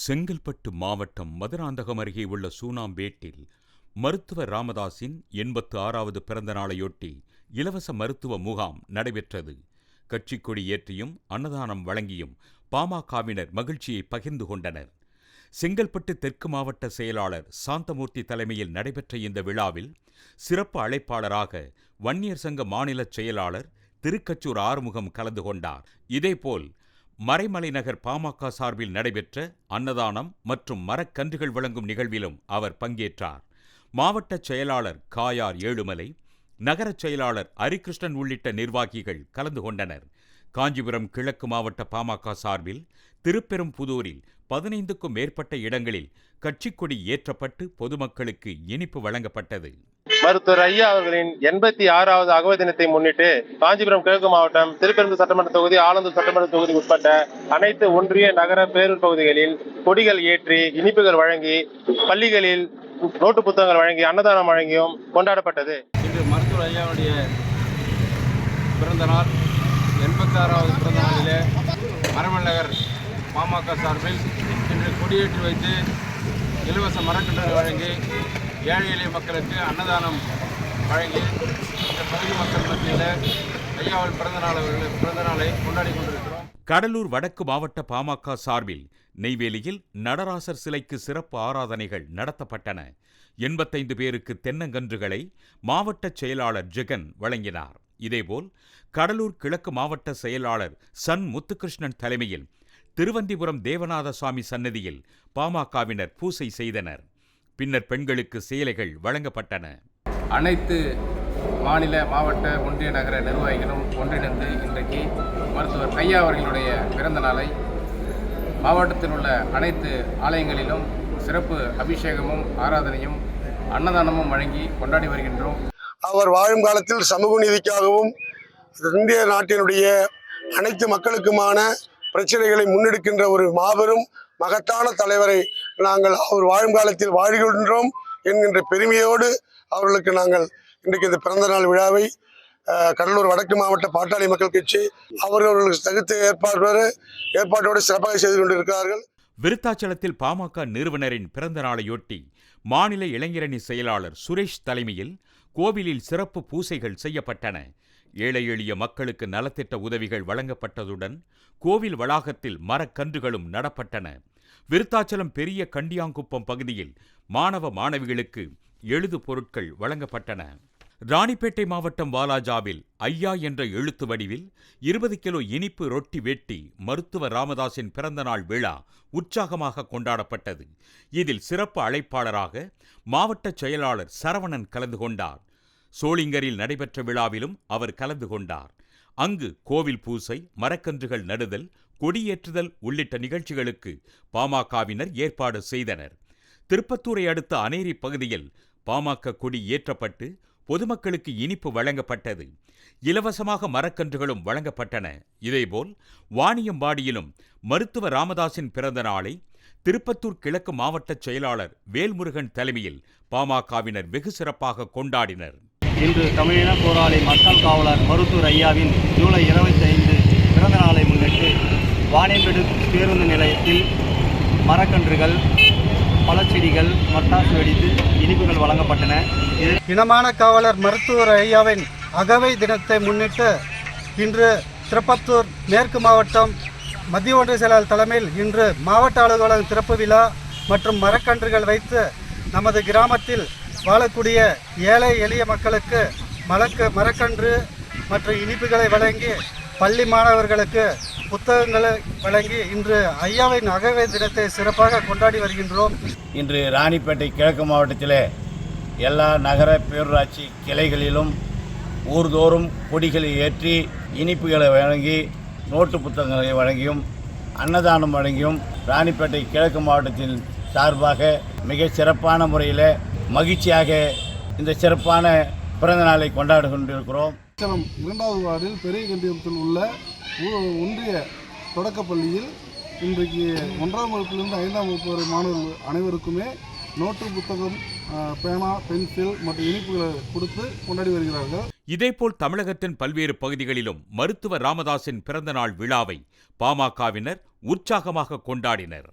செங்கல்பட்டு மாவட்டம் மதுராந்தகம் அருகே உள்ள சூனாம்பேட்டில் மருத்துவர் ராமதாஸின் எண்பத்து ஆறாவது பிறந்த நாளையொட்டி இலவச மருத்துவ முகாம் நடைபெற்றது. கட்சிக்கொடி ஏற்றியும் அன்னதானம் வழங்கியும் பாமகவினர் மகிழ்ச்சியை பகிர்ந்து கொண்டனர். செங்கல்பட்டு தெற்கு மாவட்ட செயலாளர் சாந்தமூர்த்தி தலைமையில் நடைபெற்ற இந்த விழாவில் சிறப்பு அழைப்பாளராக வன்னியர் சங்க மாநில செயலாளர் திருக்கச்சூர் ஆறுமுகம் கலந்து கொண்டார். இதேபோல் மறைமலைநகர் பாமக சார்பில் நடைபெற்ற அன்னதானம் மற்றும் மரக்கன்றுகள் வழங்கும் நிகழ்விலும் அவர் பங்கேற்றார். மாவட்ட செயலாளர் காயார் ஏழுமலை நகரச் செயலாளர் அரிகிருஷ்ணன் உள்ளிட்ட நிர்வாகிகள் கலந்து கொண்டனர். காஞ்சிபுரம் கிழக்கு மாவட்ட பாமக சார்பில் திருப்பெரும்புதூரில் பதினைந்துக்கும் மேற்பட்ட இடங்களில் கட்சிக்கொடி ஏற்றப்பட்டு பொதுமக்களுக்கு இனிப்பு வழங்கப்பட்டது. மருத்துவர் ஐயா அவர்களின் எண்பத்தி ஆறாவது அகவை தினத்தை முன்னிட்டு காஞ்சிபுரம் கிழக்கு மாவட்டம் திருப்பெரும்பு சட்டமன்ற தொகுதி ஆலந்தூர் சட்டமன்ற தொகுதி உட்பட்ட அனைத்து ஒன்றிய நகர பேரூர் பகுதிகளில் கொடிகள் ஏற்றி இனிப்புகள் வழங்கி பள்ளிகளில் நோட்டு புத்தகங்கள் வழங்கி அன்னதானம் வழங்கியும் கொண்டாடப்பட்டது. இன்று மருத்துவர் ஐயாவுடைய பிறந்த நாள் எண்பத்தாறாவது பிறந்த நாளிலே மரமல் நகர் பாமக சார்பில் இன்று கொடியேற்றி வைத்து இலவச மரக்கட்டளை வழங்கி ஏழை எளிய மக்களுக்கு அன்னதானம் வழங்கி இந்த பகுதி மக்கள் மத்தியில் ஐயாவின் பிறந்தநாள் கொண்டாடி கொண்டிருக்கிறோம். கடலூர் வடக்கு மாவட்ட பாமக சார்பில் நெய்வேலியில் நடராசர் சிலைக்கு சிறப்பு ஆராதனைகள் நடத்தப்பட்டன. எண்பத்தைந்து பேருக்கு தென்னங்கன்றுகளை மாவட்ட செயலாளர் ஜெகன் வழங்கினார். இதேபோல் கடலூர் கிழக்கு மாவட்ட செயலாளர் சன் முத்துகிருஷ்ணன் தலைமையில் திருவந்திபுரம் தேவநாத சுவாமி சன்னதியில் பாமகவினர் பூசை செய்தனர். பின்னர் பெண்களுக்கு சேலைகள் வழங்கப்பட்டன. அனைத்து மாநில மாவட்ட ஒன்றிய நகர நிர்வாகிகளும் ஒன்றிணைந்து இன்றைக்கு மருத்துவர் ஐயா அவர்களுடைய பிறந்த நாளை மாவட்டத்தில் உள்ள அனைத்து ஆலயங்களிலும் சிறப்பு அபிஷேகமும் ஆராதனையும் அன்னதானமும் வழங்கி கொண்டாடி வருகின்றோம். அவர் வாழும் காலத்தில் சமூக நீதிக்காகவும் இந்திய நாட்டினுடைய அனைத்து மக்களுக்குமான பிரச்சனைகளை முன்னெடுக்கின்ற ஒரு மாபெரும் மகத்தான தலைவரை நாங்கள் அவர் வாழும் காலத்தில் வாழ்கின்றோம் என்கின்ற பெருமையோடு அவர்களுக்கு நாங்கள் இன்றைக்கு இந்த பிறந்த நாள் விழாவை கடலூர் வடக்கு மாவட்ட பாட்டாளி மக்கள் கட்சி அவர்களுக்கு தகுந்த ஏற்பாடு ஏற்பாட்டோடு சிறப்பாக செய்து கொண்டிருக்கிறார்கள். விருத்தாச்சலத்தில் பாமக நிறுவனரின் பிறந்த நாளையொட்டி மாநில இளைஞரணி செயலாளர் சுரேஷ் தலைமையில் கோவிலில் சிறப்பு பூசைகள் செய்யப்பட்டன. ஏழை எளிய மக்களுக்கு நலத்திட்ட உதவிகள் வழங்கப்பட்டதுடன் கோவில் வளாகத்தில் மரக்கன்றுகளும் நடப்பட்டன. விருத்தாச்சலம் பெரிய கண்டியாங்குப்பம் பகுதியில் மாணவ மாணவிகளுக்கு எழுது பொருட்கள் வழங்கப்பட்டன. ராணிப்பேட்டை மாவட்டம் வாலாஜாவில் ஐயா என்ற எழுத்து வடிவில் இருபது கிலோ இனிப்பு ரொட்டி வெட்டி மருத்துவர் ராமதாஸின் பிறந்தநாள் விழா உற்சாகமாக கொண்டாடப்பட்டது. இதில் சிறப்பு அழைப்பாளராக மாவட்ட செயலாளர் சரவணன் கலந்து கொண்டார். சோளிங்கரில் நடைபெற்ற விழாவிலும் அவர் கலந்து கொண்டார். அங்கு கோவில் பூசை மரக்கன்றுகள் நடுதல் கொடியேற்றுதல் உள்ளிட்ட நிகழ்ச்சிகளுக்கு பாமகவினர் ஏற்பாடு செய்தனர். திருப்பத்தூரை அடுத்த அனேரி பகுதியில் பாமக கொடி ஏற்றப்பட்டு பொதுமக்களுக்கு இனிப்பு வழங்கப்பட்டது. இலவசமாக மரக்கன்றுகளும் வழங்கப்பட்டன. இதேபோல் வாணியம்பாடியிலும் மருத்துவ ராமதாஸின் பிறந்த நாளை திருப்பத்தூர் கிழக்கு மாவட்ட செயலாளர் வேல்முருகன் தலைமையில் பாமகவினர் வெகு சிறப்பாக கொண்டாடினர். இன்று தமிழின போராளி மக்கள் காவலர் மருத்துவர் ஐயாவின் ஜூலை இருபத்தி ஐந்து பிறந்த நாளை முன்னிட்டு வாணியம்பேடு பேருந்து நிலையத்தில் மரக்கன்றுகள் பழச்செடிகள் மட்டாசு வெடித்து இனிப்புகள் வழங்கப்பட்டன. இது இனமான காவலர் மருத்துவர் ஐயாவின் அகவை தினத்தை முன்னிட்டு இன்று திருப்பத்தூர் மேற்கு மாவட்டம் மத்திய ஒன்றிய செயலாளர் தலைமையில் இன்று மாவட்ட அலுவலகம் திறப்பு விழா மற்றும் மரக்கன்றுகள் வைத்து நமது கிராமத்தில் வாழக்கூடிய ஏழை எளிய மக்களுக்கு மலக்கு மரக்கன்று மற்றும் இனிப்புகளை வழங்கி பள்ளி மாணவர்களுக்கு புத்தகங்களை வழங்கி இன்று ஐயாவின் அகவை தினத்தை சிறப்பாக கொண்டாடி வருகின்றோம். இன்று ராணிப்பேட்டை கிழக்கு மாவட்டத்தில் எல்லா நகர பேரூராட்சி கிளைகளிலும் ஊர்தோறும் கொடிகளை ஏற்றி இனிப்புகளை வழங்கி நோட்டு புத்தகங்களை வழங்கியும் அன்னதானம் வழங்கியும் ராணிப்பேட்டை கிழக்கு மாவட்டத்தின் சார்பாக மிக சிறப்பான முறையில் மகிழ்ச்சியாக இந்த சிறப்பான பிறந்த நாளை கொண்டாடி கொண்டிருக்கிறோம் சேலம் இரண்டாவது வார்டில் பெரிய கண்டியத்தில் உள்ள ஒன்றிய தொடக்கப்பள்ளியில் இன்றைக்கு ஒன்றாம் வகுப்பிலிருந்து ஐந்தாம் வகுப்பு வரை மாணவர்கள் அனைவருக்குமே நோட்டு புத்தகம் பேனா பென்சில் மற்றும் இனிப்புகளை கொடுத்து கொண்டாடி வருகிறார்கள். இதேபோல் தமிழகத்தின் பல்வேறு பகுதிகளிலும் மருத்துவர் ராமதாஸின் பிறந்தநாள் விழாவை பாமகவினர் உற்சாகமாக கொண்டாடினர்.